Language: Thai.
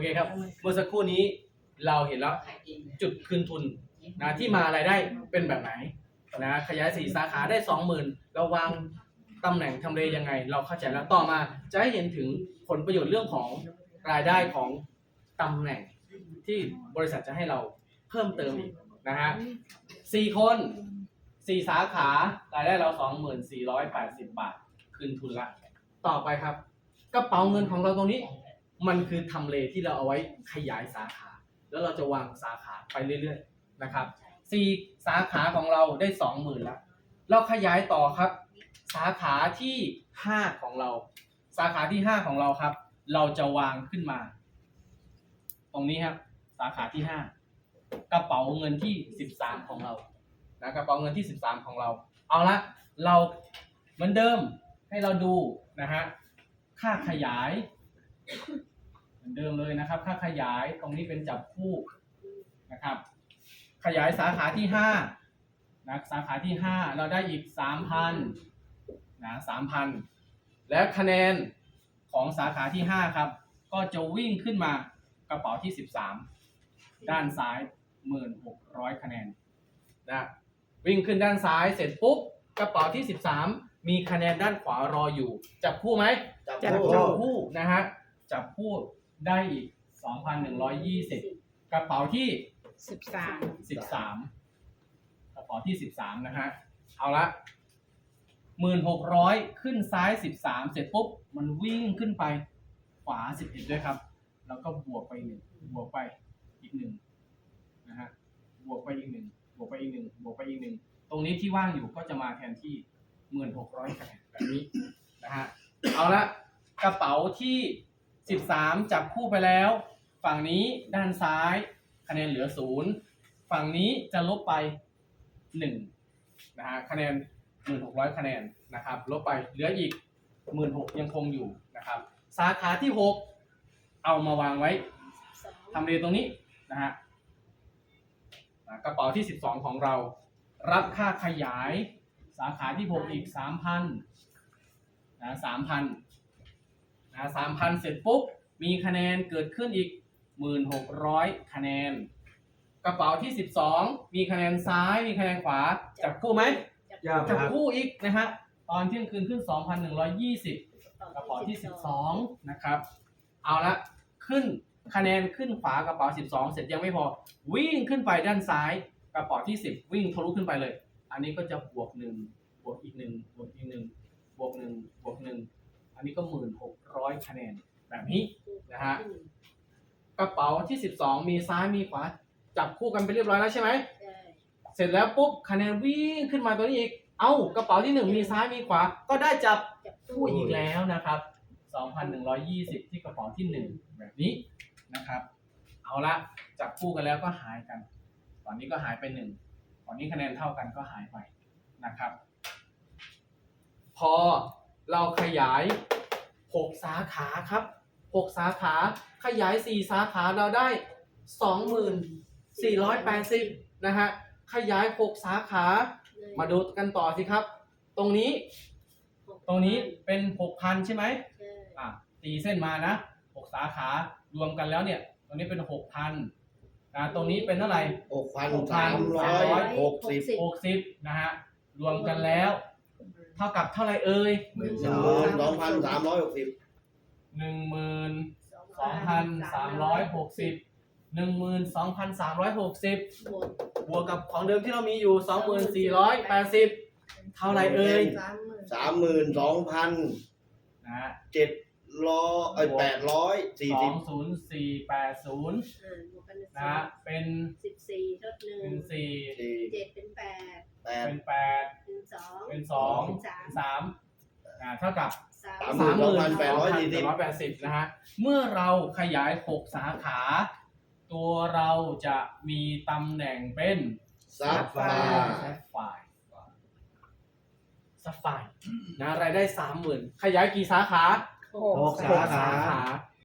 เคครับ เมื่อสักครู่นี้เราเห็นแล้วจุดคืนทุนนะที่มารายได้เป็นแบบไหนนะขยายสี่สาขาได้สองหมื่นเราวางตำแหน่งทำเลยังไง เราเข้าใจแล้วต่อมาจะให้เห็นถึงผลประโยชน์เรื่องของรายได้ของตำแหน่งที่บริษัทจะให้เราเพิ่มเติมอีกนะฮะสี่คนสี่สาขารายได้เราสองหมื่นสี่ร้อยแปดสิบบาท คืนทุนละ ต่อไปครับกระเป๋าเงินของเราตรงนี้ มันคือทำเลที่เราเอาไว้ขยายสาขา แล้วเราจะวางสาขาไปเรื่อยๆนะครับสี่สาขาของเราได้สองหมื่นแล้วเราขยายต่อครับ สาขาที่ห้าของเรา สาขาที่ห้าของเราครับ เราจะวางขึ้นมา ตรงนี้ครับ สาขาที่ห้ากระเป๋าเงินที่สิบสามของเรานะกระเป๋าเงินที่สิบสามของเรา เอาละเราเหมือนเดิมให้เราดูนะฮะค่าขยาย อนเดิมเลยนะครับค่าขยายตรงนี้เป็นจับคู่นะครับ ขยายสาขาที่ห้านะสาขาที่ห้าเราได้อีกสามพันนะสามพันและคะแนนของสาขาที่ห้าครับ ก็จะวิ่งขึ้นมากระเป๋าที่สิบสามด้านซ้ายหมื่นหกร้อยคะแนนนะวิ่งขึ้นด้านซ้ายเสร็จปุ๊บกระเป๋าที่สิบสามมีคะแนนด้านขวารออยู่ จับคู่ไหมจับจับคู่จับคู่นะฮะจับคู่ ได้อีก 2,120 กระเป๋าที่ สิบสาม13 กระเป๋าที่ 13 นะฮะ เอาละ 1,600 ขึ้นซ้าย 13 เสร็จปุ๊บ มันวิ่งขึ้นไป ขวา 11 ด้วยครับ แล้วก็บวกไปหนึ่งบวกไปอีกหนึ่งนะฮะ บวกไปอีกหนึ่งบวกไปอีกหนึ่งบวกไปอีกหนึ่งตรงนี้ที่ว่างอยู่ก็จะมาแทนที่ 1,600คะแนนแบบนี้นะฮะ เอาละ กระเป๋าที่ 13 จับคู่ไปแล้ว ฝั่งนี้ด้านซ้ายคะแนนเหลือศูนย์ฝั่งนี้จะลบไป 1 นะฮะคะแนน 1,600 คะแนนนะครับ ลบไปเหลืออีก 16,000ยังคงอยู่นะครับ สาขาที่ 6 เอามาวางไว้ทำเลตรงนี้นะฮะกระเป๋าที่ 12 ของเรา รับค่าขยายสาขาที่ 6 อีก 3,000นะ3,000 นะสามพันเสร็จปุ๊บ มีคะแนนเกิดขึ้นอีกหมื่นหกร้อยคะแนน กระเป๋าที่สิบสองมีคะแนนซ้ายมีคะแนนขวา จับคู่ไหมยากจับครับคู่อีกนะฮะตอนเที่ยงคืนขึ้น 2,120 กระเป๋าที่ 12 นะครับ เอาละขึ้นคะแนนขึ้นขวากระเป๋า 12 เสร็จยังไม่พอ วิ่งขึ้นไปด้านซ้าย กระเป๋าที่ 10 วิ่งทะลุขึ้นไปเลย อันนี้ก็จะบวกหนึ่งบวกอีกหนึ่งบวกอีกหนึ่งบวกหนึ่งบวกหนึ่ง อันนี้ก็หมื่นหกร้อยคะแนนแบบนี้นะฮะกระเป๋าที่12มีซ้ายมีขวาจับคู่กันไปเรียบร้อยแล้วใช่ไหมเสร็จแล้วปุ๊บคะแนนวิ่งขึ้นมาตัวนี้อีก เอ้ากระเป๋าที่หนึ่งมีซ้ายมีขวา ก็ได้จับคู่อีกแล้วนะครับ2,120ที่กระเป๋าที่หนึ่งแบบนี้นะครับ เอาละจับคู่กันแล้วก็หายกัน ตอนนี้ก็หายไปหนึ่งตอนนี้คะแนนเท่ากันก็หายไปนะครับ พอ เราขยาย 6 สาขาครับ 6 สาขาขยาย 4 สาขาเราได้ 2480 นะฮะ ขยาย 6 สาขา มาดูกันต่อสิครับ ตรงนี้ ตรงนี้เป็น 6,000 ใช่ไหมอะตีเส้นมานะ 6 สาขารวมกันแล้วเนี่ย ตรงนี้เป็น 6,000นะตรงนี้เป็นเท่าไหร่หกพันสามร้อยหกสิบ60 นะฮะ รวมกันแล้ว เท่ากับเท่าไหร่เอ่ยหนึ่งสองสองพันสามร้อยหกสิบหนึ่งหมื่นสองพันสามร้อยหกสิบหนึ่งหมื่นสองพันสามร้อยหกสิบบวกกับของเดิมที่เรามีอยู่สองหมื่นสี่ร้อยแปดสิบเท่าไหร่เอ่ยสามหมื่นสองพันนะฮะเจ็ดร้อยเอ้ยแปดร้อยสี่สอสิบงศูนย์สี่แปดศูนย์นะฮะเป็นสิบสี่ลดหนึ่เป็งนสี่สี่เจ็ดเป็นแปดแปดเป็นแปดเป็น สองเป็นสองเป็นสามเป็นสามอ่าเท่ากับสาม สามหมื่นสองพันแปดร้อยสี่สิบร้อยแปดสิบนะฮะ เมื่อเราขยายหกสาขา ตัวเราจะมีตำแหน่งเป็นซับฟ้าซัฟไฟซัฟไฟนะรายได้สามหมื่นขยายกี่สาขา หก หกหกสาขาสาขา